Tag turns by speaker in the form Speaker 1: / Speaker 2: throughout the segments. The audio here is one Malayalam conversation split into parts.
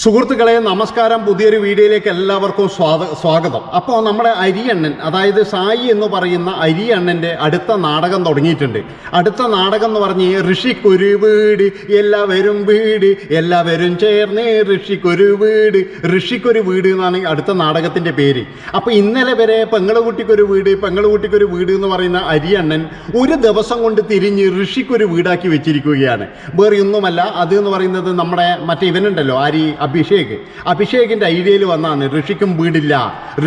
Speaker 1: സുഹൃത്തുക്കളെ നമസ്കാരം. പുതിയൊരു വീഡിയോയിലേക്ക് എല്ലാവർക്കും സ്വാഗ സ്വാഗതം. അപ്പോൾ നമ്മുടെ അരിയണ്ണൻ അതായത് സായി എന്ന് പറയുന്ന അരിയണ്ണന്റെ അടുത്ത നാടകം തുടങ്ങിയിട്ടുണ്ട്. അടുത്ത നാടകം എന്ന് പറഞ്ഞ് ഋഷിക്കൊരു വീട് എല്ലാവരും വീട് എല്ലാവരും ചേർന്ന് ഋഷിക്കൊരു വീട്. ഋഷിക്കൊരു വീട് എന്നാണ് അടുത്ത നാടകത്തിന്റെ പേര്. അപ്പോൾ ഇന്നലെ വരെ പെങ്ങളുകുട്ടിക്കൊരു വീട് പെങ്ങളുകുട്ടിക്കൊരു വീട് എന്ന് പറയുന്ന അരിയണ്ണൻ ഒരു ദിവസം കൊണ്ട് തിരിഞ്ഞ് ഋഷിക്കൊരു വീടാക്കി വെച്ചിരിക്കുകയാണ്. വേറെ ഒന്നുമല്ല അത് എന്ന് പറയുന്നത് നമ്മുടെ മറ്റേ ഇവനുണ്ടല്ലോ ആരി? അഭിഷേക്. അഭിഷേകിന്റെ ഐഡിയയിൽ വന്നാണ് ഋഷിക്കും വീടില്ല.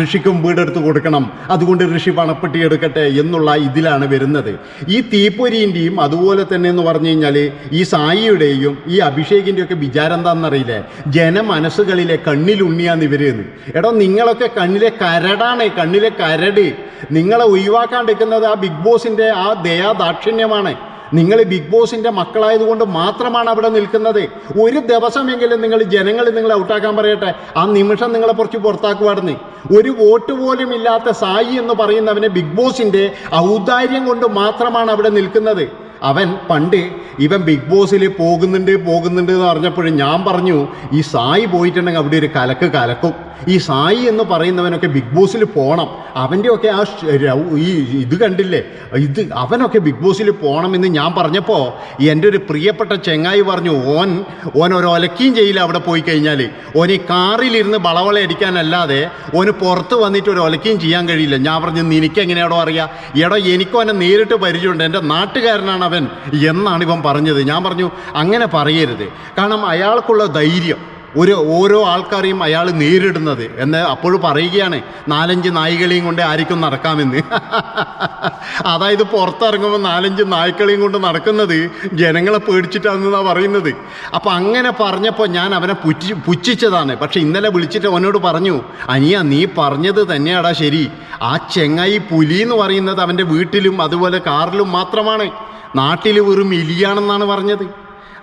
Speaker 1: ഋഷിക്കും വീടെടുത്ത് കൊടുക്കണം. അതുകൊണ്ട് ഋഷി പണപ്പെട്ടി എടുക്കട്ടെ എന്നുള്ള ഇതിലാണ് വരുന്നത്. ഈ തീപ്പൊരിന്റെയും അതുപോലെ തന്നെ എന്ന് പറഞ്ഞു കഴിഞ്ഞാൽ ഈ സായിയുടെയും ഈ അഭിഷേകിന്റെയൊക്കെ വിചാരം എന്താണെന്നറിയില്ലേ? ജനമനസ്സുകളിലെ കണ്ണിലുണ്ണിയാന്ന് ഇവരെന്ന് എടോ നിങ്ങളൊക്കെ കണ്ണിലെ കരടാണ് കണ്ണിലെ കരട്. നിങ്ങളെ ഒഴിവാക്കാണ്ടിരിക്കുന്നത് ആ ബിഗ് ബോസിന്റെ ആ ദയാ ദാക്ഷിണ്യമാണ് നിങ്ങൾ ബിഗ് ബോസിന്റെ മക്കളായതുകൊണ്ട് മാത്രമാണ് അവിടെ നിൽക്കുന്നത്. ഒരു ദിവസമെങ്കിലും നിങ്ങൾ ജനങ്ങൾ നിങ്ങളെ ഔട്ടാക്കാൻ പറയട്ടെ. ആ നിമിഷം നിങ്ങളെ കുറച്ച് പുറത്താക്കുവാടുന്ന്. ഒരു വോട്ട് പോലും ഇല്ലാത്ത സായി എന്ന് പറയുന്നവനെ ബിഗ് ബോസിന്റെ ഔദാര്യം കൊണ്ട് മാത്രമാണ് അവിടെ നിൽക്കുന്നത്. അവൻ പണ്ട് ഇവൻ ബിഗ് ബോസിൽ പോകുന്നുണ്ട് പോകുന്നുണ്ട് എന്ന് പറഞ്ഞപ്പോഴും ഞാൻ പറഞ്ഞു ഈ സായി പോയിട്ടുണ്ടെങ്കിൽ അവിടെ ഒരു കലക്ക് കലക്കും. ഈ സായി എന്ന് പറയുന്നവനൊക്കെ ബിഗ് ബോസിൽ പോകണം അവന്റെയൊക്കെ ആ ഈ ഇത് കണ്ടില്ലേ? ഇത് അവനൊക്കെ ബിഗ് ബോസിൽ പോകണമെന്ന് ഞാൻ പറഞ്ഞപ്പോൾ എന്റെ ഒരു പ്രിയപ്പെട്ട ചെങ്ങായി പറഞ്ഞു ഓൻ ഓൻ ഒരു ഒലക്കിയും ചെയ്യില്ല അവിടെ പോയി കഴിഞ്ഞാൽ ഓൻ ഈ കാറിലിരുന്ന് വളവള അടിക്കാനല്ലാതെ ഓന് പുറത്ത് വന്നിട്ട് ഒരു ഒലക്കിയും ചെയ്യാൻ കഴിയില്ല. ഞാൻ പറഞ്ഞു നിനക്ക് എങ്ങനെയാടോ അറിയാം? എടോ എനിക്കും അവനെ നേരിട്ട് പരിചയമുണ്ട്. എന്റെ നാട്ടുകാരനാണ് അവൻ എന്നാണ് ഇവൻ പറഞ്ഞത്. ഞാൻ പറഞ്ഞു അങ്ങനെ പറയരുത്. കാരണം അയാൾക്കുള്ള ധൈര്യം ഒരു ഓരോ ആൾക്കാരെയും അയാൾ നേരിടുന്നത്. എന്ന് അപ്പോഴും പറയുകയാണ് നാലഞ്ച് നായികളെയും കൊണ്ട് ആയിരിക്കും നടക്കാമെന്ന്. അതായത് പുറത്തിറങ്ങുമ്പോൾ നാലഞ്ച് നായ്ക്കളെയും കൊണ്ട് നടക്കുന്നത് ജനങ്ങളെ പേടിച്ചിട്ടാണെന്നാണ് പറയുന്നത്. അപ്പോൾ അങ്ങനെ പറഞ്ഞപ്പോൾ ഞാൻ അവനെ പുറ്റി പുച്ഛിച്ചതാണ്. പക്ഷെ ഇന്നലെ വിളിച്ചിട്ട് അവനോട് പറഞ്ഞു അനിയ നീ പറഞ്ഞത് തന്നെയാടാ ശരി. ആ ചെങ്ങായി പുലി എന്ന് പറയുന്നത് അവന്റെ വീട്ടിലും അതുപോലെ കാറിലും മാത്രമാണ്. നാട്ടിൽ വെറും എലിയാണെന്നാണ് പറഞ്ഞത്.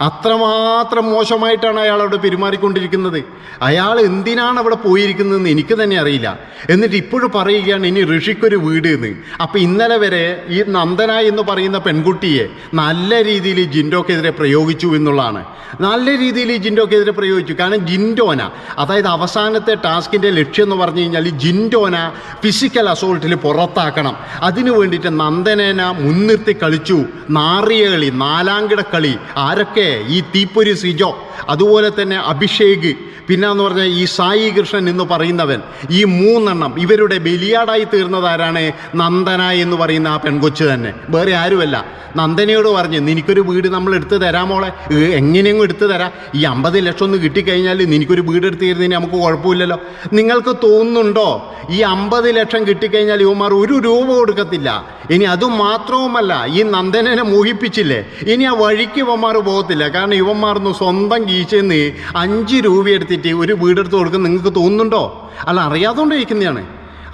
Speaker 1: അത്രമാത്രം മോശമായിട്ടാണ് അയാൾ അവിടെ പെരുമാറിക്കൊണ്ടിരിക്കുന്നത്. അയാൾ എന്തിനാണ് അവിടെ പോയിരിക്കുന്നതെന്ന് എനിക്ക് തന്നെ അറിയില്ല. എന്നിട്ട് ഇപ്പോഴും പറയുകയാണ് ഇനി ഋഷിക്കൊരു വീട് എന്ന് അപ്പം ഇന്നലെ വരെ ഈ നന്ദന എന്ന് പറയുന്ന പെൺകുട്ടിയെ നല്ല രീതിയിൽ ജിൻഡോക്കെതിരെ പ്രയോഗിച്ചു എന്നുള്ളതാണ്. നല്ല രീതിയിൽ ജിൻഡോക്കെതിരെ പ്രയോഗിച്ചു. കാരണം ജിൻഡോന അതായത് അവസാനത്തെ ടാസ്കിന്റെ ലക്ഷ്യം എന്ന് പറഞ്ഞു കഴിഞ്ഞാൽ ഈ ജിൻഡോന ഫിസിക്കൽ അസോൾട്ടിൽ പുറത്താക്കണം. അതിനു വേണ്ടിയിട്ട് നന്ദനേന മുൻനിർത്തി കളിച്ചു. നാറിയ കളി നാലാംകിട കളി ആരൊക്കെ ഈ തീപ്പൊരി സിജോ അതുപോലെ തന്നെ അഭിഷേക് പിന്നെ എന്ന് പറഞ്ഞാൽ ഈ സായി കൃഷ്ണൻ എന്ന് പറയുന്നവൻ ഈ മൂന്നെണ്ണം ഇവരുടെ ബലിയാടായി തീർന്നത് ആരാണ് നന്ദന എന്ന് പറയുന്ന ആ പെൺകൊച്ച് തന്നെ. വേറെ ആരുമല്ല. നന്ദനയോട് പറഞ്ഞ് നിനക്കൊരു വീട് നമ്മൾ എടുത്തു തരാമോളെ മോളെ. എങ്ങനെയെങ്കിലും എടുത്തു തരാം. ഈ അമ്പത് ലക്ഷം ഒന്ന് കിട്ടിക്കഴിഞ്ഞാൽ നിനക്കൊരു വീട് എടുത്തു തരുന്നതിന് നമുക്ക് കുഴപ്പമില്ലല്ലോ. നിങ്ങൾക്ക് തോന്നുന്നുണ്ടോ? ഈ അമ്പത് ലക്ഷം കിട്ടിക്കഴിഞ്ഞാൽ ഇവന്മാർ ഒരു രൂപ കൊടുക്കത്തില്ല. ഇനി അതുമാത്രവുമല്ല ഈ നന്ദനനെ മോഹിപ്പിച്ചില്ലേ? ഇനി ആ വഴിക്ക് ഇവന്മാർ പോകത്തില്ല. കാരണം ഇവന്മാർന്ന് സ്വന്തം ഗീച്ചെന്ന് അഞ്ച് രൂപ എടുത്തിട്ട് ഒരു വീടെടുത്ത് കൊടുക്കും നിങ്ങൾക്ക് തോന്നുന്നുണ്ടോ? അല്ല അറിയാതുകൊണ്ട് ഇരിക്കുന്നതാണ്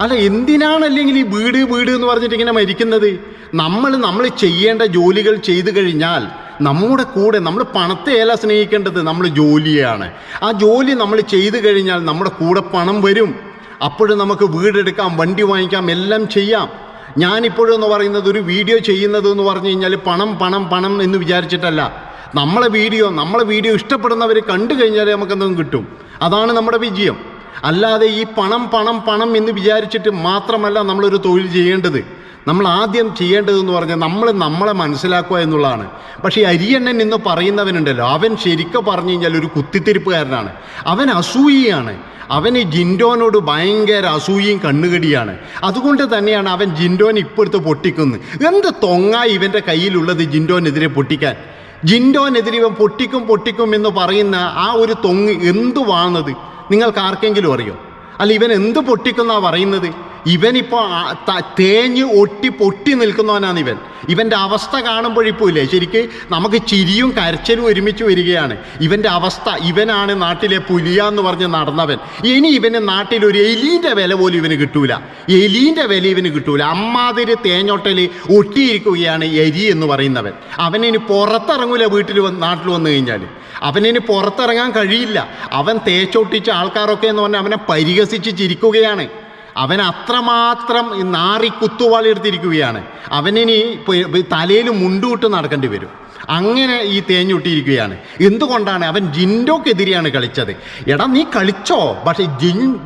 Speaker 1: അല്ല എന്തിനാണ് അല്ലെങ്കിൽ ഈ വീട് വീട് എന്ന് പറഞ്ഞിട്ട് ഇങ്ങനെ മരിക്കുന്നത്? നമ്മൾ നമ്മൾ ചെയ്യേണ്ട ജോലികൾ ചെയ്തു കഴിഞ്ഞാൽ നമ്മുടെ കൂടെ നമ്മൾ പണത്തെയല്ല സ്നേഹിക്കേണ്ടത് നമ്മൾ ജോലിയാണ്. ആ ജോലി നമ്മൾ ചെയ്തു കഴിഞ്ഞാൽ നമ്മുടെ കൂടെ പണം വരും. അപ്പോഴും നമുക്ക് വീടെടുക്കാം വണ്ടി വാങ്ങിക്കാം എല്ലാം ചെയ്യാം. ഞാനിപ്പോഴും എന്ന് പറയുന്നത് ഒരു വീഡിയോ ചെയ്യുന്നത് എന്ന് പറഞ്ഞു കഴിഞ്ഞാൽ പണം പണം പണം എന്ന് വിചാരിച്ചിട്ടല്ല. നമ്മളെ വീഡിയോ നമ്മളെ വീഡിയോ ഇഷ്ടപ്പെടുന്നവർ കണ്ടു കഴിഞ്ഞാൽ നമുക്കെന്തെങ്കിലും കിട്ടും. അതാണ് നമ്മുടെ വിജയം. അല്ലാതെ ഈ പണം പണം പണം എന്ന് വിചാരിച്ചിട്ട് മാത്രമല്ല നമ്മളൊരു തൊഴിൽ ചെയ്യേണ്ടത്. നമ്മൾ ആദ്യം ചെയ്യേണ്ടതെന്ന് പറഞ്ഞാൽ നമ്മൾ നമ്മളെ മനസ്സിലാക്കുക എന്നുള്ളതാണ്. പക്ഷേ അരിയണ്ണൻ എന്ന് പറയുന്നവനുണ്ടല്ലോ അവൻ ശരിക്കും പറഞ്ഞു കഴിഞ്ഞാൽ ഒരു കുത്തിത്തിരിപ്പുകാരനാണ്. അവൻ അസൂയിയാണ്. അവൻ ഈ ജിൻഡോനോട് ഭയങ്കര അസൂയയും കണ്ണുകടിയാണ്. അതുകൊണ്ട് തന്നെയാണ് അവൻ ജിൻഡോൻ ഇപ്പോഴത്തെ പൊട്ടിക്കുന്നത്. എന്ത് തൊങ്ങ ഇവന്റെ കയ്യിലുള്ളത് ജിൻഡോനെതിരെ പൊട്ടിക്കാൻ? ജിൻഡോനെതിരെ ഇവൻ പൊട്ടിക്കും പൊട്ടിക്കും എന്ന് പറയുന്ന ആ ഒരു തൊങ്ങ് എന്തുവാണത്? നിങ്ങൾക്ക് ആർക്കെങ്കിലും അറിയോ? അല്ല ഇവൻ എന്ത് പൊട്ടിക്കുന്നാ പറയുന്നത്? ഇവനിപ്പോൾ തേഞ്ഞ് ഒട്ടി പൊട്ടി നിൽക്കുന്നവനാണ് ഇവൻ. ഇവന്റെ അവസ്ഥ കാണുമ്പോഴിപ്പോയില്ലേ ശരിക്ക് നമുക്ക് ചിരിയും കരച്ചലും ഒരുമിച്ച് വരികയാണ്. ഇവന്റെ അവസ്ഥ ഇവനാണ് നാട്ടിലെ പുലിയ എന്ന് പറഞ്ഞ് നടന്നവൻ. ഇനി ഇവന് നാട്ടിൽ ഒരു എലീന്റെ വില പോലും ഇവന് കിട്ടൂല. എലീന്റെ വില ഇവന് കിട്ടൂല. അമ്മാതിരി തേഞ്ഞൊട്ടൽ ഒട്ടിയിരിക്കുകയാണ് എരി എന്ന് പറയുന്നവൻ. അവനിനി പുറത്തിറങ്ങൂല വീട്ടിൽ വന്ന് നാട്ടിൽ വന്നു കഴിഞ്ഞാൽ അവനിനി പുറത്തിറങ്ങാൻ കഴിയില്ല. അവൻ തേച്ചൊട്ടിച്ച ആൾക്കാരൊക്കെ എന്ന് പറഞ്ഞാൽ അവനെ പരിഹസിച്ച് ചിരിക്കുകയാണ്. അവൻ അത്രമാത്രം നാറി കുത്തുവാളിയെടുത്തിരിക്കുകയാണ്. അവനിനി തലയിൽ മുണ്ടുവിട്ട് നടക്കേണ്ടി വരും. അങ്ങനെ ഈ തേഞ്ഞുട്ടിയിരിക്കുകയാണ് എന്തുകൊണ്ടാണ് അവൻ ജിൻഡോക്കെതിരെയാണ് കളിച്ചത്? എടാ നീ കളിച്ചോ? പക്ഷേ ജിൻ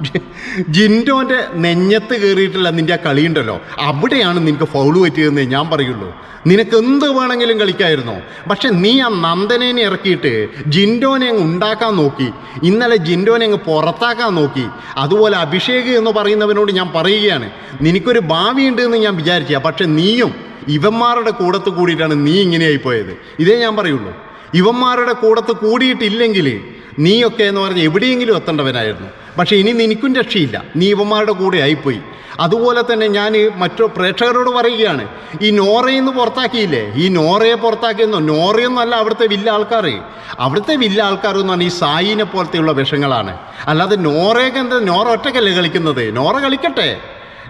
Speaker 1: ജിൻഡോന്റെ നെഞ്ഞത്ത് കയറിയിട്ടുള്ള നിന്റെ ആ കളിയുണ്ടല്ലോ അവിടെയാണ് നിനക്ക് ഫൗൾ പറ്റിയതെന്ന് ഞാൻ പറയുള്ളൂ. നിനക്ക് എന്ത് വേണമെങ്കിലും കളിക്കായിരുന്നോ. പക്ഷെ നീ ആ നന്ദനേനെ ഇറക്കിയിട്ട് ജിൻഡോനെ അങ്ങ് ഉണ്ടാക്കാൻ നോക്കി. ഇന്നലെ ജിൻഡോനെ അങ്ങ് പുറത്താക്കാൻ നോക്കി. അതുപോലെ അഭിഷേക് എന്ന് പറയുന്നവനോട് ഞാൻ പറയുകയാണ് നിനക്കൊരു ഭാവിയുണ്ട് എന്ന് ഞാൻ വിചാരിച്ച. പക്ഷെ നീയും ഇവന്മാരുടെ കൂടത്ത് കൂടിയിട്ടാണ് നീ ഇങ്ങനെയായി പോയത് ഇതേ ഞാൻ പറയുള്ളൂ. ഇവന്മാരുടെ കൂടത്ത് കൂടിയിട്ടില്ലെങ്കിൽ നീയൊക്കെ എന്ന് പറഞ്ഞ് എവിടെയെങ്കിലും എത്തേണ്ടവനായിരുന്നു. പക്ഷേ ഇനി നിനക്കും രക്ഷയില്ല. നീ ഇവന്മാരുടെ കൂടെ ആയിപ്പോയി. അതുപോലെ തന്നെ ഞാൻ മറ്റു പ്രേക്ഷകരോട് പറയുകയാണ്. ഈ നോറയെന്ന് പുറത്താക്കിയില്ലേ? ഈ നോറയെ പുറത്താക്കിയെന്നോ? നോറയൊന്നല്ല അവിടുത്തെ വില്ല ആൾക്കാർ അവിടുത്തെ വില്ല ആൾക്കാർ എന്ന് പറഞ്ഞാൽ ഈ സായിനെ പോലത്തെയുള്ള വിഷങ്ങളാണ്. അല്ലാതെ നോറയൊക്കെ എന്താ? നോറ ഒറ്റക്കല്ലേ കളിക്കുന്നത്? നോറ കളിക്കട്ടെ.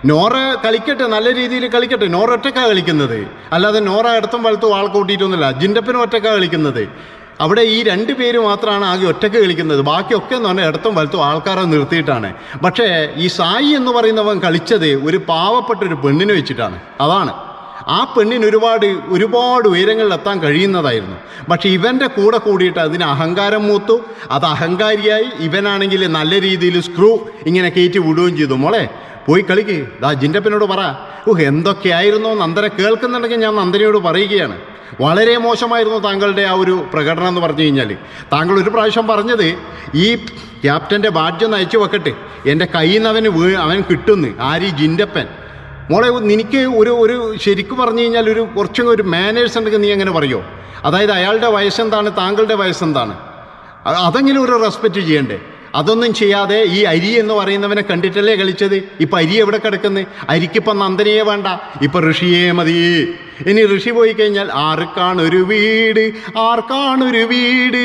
Speaker 1: നോറ കളിക്കട്ടെ നല്ല രീതിയിൽ കളിക്കട്ടെ. നോറ ഒറ്റക്കാ കളിക്കുന്നത്. അല്ലാതെ നോറ ഇടത്തും വലത്തും ആൾ കൂട്ടിയിട്ടൊന്നുമില്ല. ജിൻഡപ്പനും ഒറ്റക്കാ കളിക്കുന്നത്. അവിടെ ഈ രണ്ട് പേര് മാത്രമാണ് ആകെ ഒറ്റയ്ക്ക് കളിക്കുന്നത്. ബാക്കിയൊക്കെ എന്ന് പറഞ്ഞാൽ ഇടത്തും വലത്തും ആൾക്കാരെ നിർത്തിയിട്ടാണ്. പക്ഷേ ഈ സായി എന്ന് പറയുന്നവൻ കളിച്ചത് ഒരു പാവപ്പെട്ട ഒരു പെണ്ണിനെ വെച്ചിട്ടാണ്. അതാണ്. ആ പെണ്ണിന് ഒരുപാട് ഒരുപാട് ഉയരങ്ങളിൽ എത്താൻ കഴിയുന്നതായിരുന്നു. പക്ഷെ ഇവന്റെ കൂടെ കൂടിയിട്ട് അതിന് അഹങ്കാരം മൂത്തു. അത് അഹങ്കാരിയായി. ഇവനാണെങ്കിൽ നല്ല രീതിയിൽ സ്ക്രൂ ഇങ്ങനെ കയറ്റി വിടുകയും ചെയ്തു. മോളെ പോയി കളിക്ക്. ദാ ജിന്റപ്പനോട് പറ. ഓ എന്തൊക്കെയായിരുന്നോ നന്ദന കേൾക്കുന്നുണ്ടെങ്കിൽ ഞാൻ നന്ദനയോട് പറയുകയാണ്. വളരെ മോശമായിരുന്നു താങ്കളുടെ ആ ഒരു പ്രകടനം എന്ന് പറഞ്ഞു കഴിഞ്ഞാൽ. താങ്കൾ ഒരു പ്രാവശ്യം പറഞ്ഞത് ഈ ക്യാപ്റ്റന്റെ ബാഡ്ജ് ഒന്ന് അയച്ചു വെക്കട്ടെ. എന്റെ കയ്യിൽ നിന്ന് അവന് വീ അവൻ കിട്ടുന്നു. ആര്? ജിന്റപ്പൻ മോളെ നിനക്ക് ഒരു ഒരു ശരിക്കും പറഞ്ഞു കഴിഞ്ഞാൽ ഒരു കുറച്ചും ഒരു മാനേഴ്സ് ഉണ്ടെങ്കിൽ നീ അങ്ങനെ പറയോ? അതായത് അയാളുടെ വയസ്സെന്താണ്? താങ്കളുടെ വയസ്സെന്താണ്? അതെങ്കിലും ഒരു റെസ്പെക്റ്റ് ചെയ്യണ്ടേ? അതൊന്നും ചെയ്യാതെ ഈ അരി എന്ന് പറയുന്നവനെ കണ്ടിട്ടല്ലേ കളിച്ചത്? ഇപ്പം അരി എവിടെ കിടക്കുന്നത് അരിക്കിപ്പം നന്ദനയെ വേണ്ട. ഇപ്പം ഋഷിയെ മതി. ഇനി ഋഷി പോയി കഴിഞ്ഞാൽ ആർക്കാണൊരു വീട്? ആർക്കാണൊരു വീട്?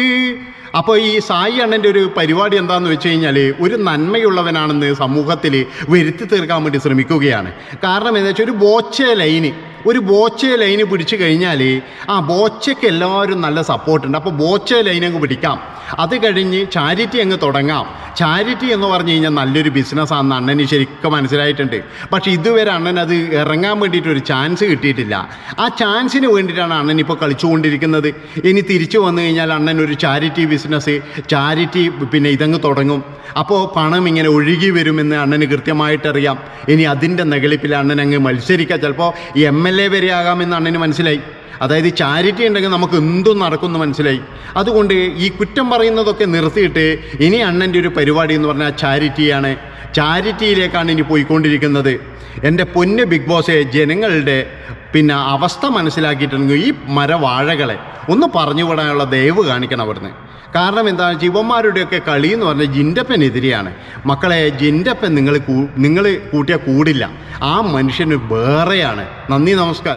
Speaker 1: അപ്പോൾ ഈ സായി അണ്ണന്റെ ഒരു പരിപാടി എന്താണെന്ന് വെച്ച് കഴിഞ്ഞാൽ ഒരു നന്മയുള്ളവനാണെന്ന് സമൂഹത്തിൽ വരുത്തി തീർക്കാൻ വേണ്ടി ശ്രമിക്കുകയാണ്. കാരണം എന്താ വെച്ചാൽ ഒരു ബോച്ച ലൈന് ഒരു ബോച്ച ലൈന് പിടിച്ചു കഴിഞ്ഞാൽ ആ ബോച്ചയ്ക്ക് എല്ലാവരും നല്ല സപ്പോർട്ടുണ്ട് അപ്പോൾ ബോച്ച ലൈനങ്ങ് പിടിക്കാം. അത് കഴിഞ്ഞ് ചാരിറ്റി അങ്ങ് തുടങ്ങാം. ചാരിറ്റി എന്ന് പറഞ്ഞു കഴിഞ്ഞാൽ നല്ലൊരു ബിസിനസ്സാണെന്ന് അണ്ണന് ശരിക്കും മനസ്സിലായിട്ടുണ്ട്. പക്ഷേ ഇതുവരെ അണ്ണൻ അത് ഇറങ്ങാൻ വേണ്ടിയിട്ട് ഒരു ചാൻസ് കിട്ടിയിട്ടില്ല. ആ ചാൻസിന് വേണ്ടിയിട്ടാണ് അണ്ണൻ ഇപ്പോൾ കളിച്ചുകൊണ്ടിരിക്കുന്നത്. ഇനി തിരിച്ചു വന്നു കഴിഞ്ഞാൽ അണ്ണൻ ഒരു ചാരിറ്റി ബിസിനസ് ചാരിറ്റി പിന്നെ ഇതങ്ങ് തുടങ്ങും. അപ്പോൾ പണം ഇങ്ങനെ ഒഴുകി വരുമെന്ന് അണ്ണന് കൃത്യമായിട്ടറിയാം. ഇനി അതിന്റെ നികളിപ്പിൽ അണ്ണൻ അങ്ങ് മത്സരിക്കുക ചിലപ്പോൾ എം എൽ എ വരെ ആകാമെന്ന് അണ്ണന് മനസ്സിലായി. അതായത് ചാരിറ്റി ഉണ്ടെങ്കിൽ നമുക്ക് എന്തും നടക്കുമെന്ന് മനസ്സിലായി. അതുകൊണ്ട് ഈ കുറ്റം പറയുന്നതൊക്കെ നിർത്തിയിട്ട് ഇനി അണ്ണന്റെ ഒരു പരിപാടി എന്ന് പറഞ്ഞാൽ ചാരിറ്റിയാണ്. ചാരിറ്റിയിലേക്കാണ് ഇനി പോയിക്കൊണ്ടിരിക്കുന്നത്. എന്റെ പൊന്ന് ബിഗ് ബോസെ ജനങ്ങളുടെ പിന്നെ അവസ്ഥ മനസ്സിലാക്കിയിട്ടുണ്ടെങ്കിൽ ഈ മരവാഴകളെ ഒന്ന് പറഞ്ഞു വിടാനുള്ള ദയവ് കാണിക്കണം അവിടുന്ന്. കാരണം എന്താണ് ശിവന്മാരുടെയൊക്കെ കളി എന്ന് പറഞ്ഞാൽ ജിന്റപ്പനെതിരെയാണ് മക്കളെ ജിന്റപ്പൻ നിങ്ങൾ നിങ്ങൾ കൂട്ടിയാൽ കൂടില്ല. ആ മനുഷ്യന് വേറെയാണ്. നന്ദി നമസ്കാരം.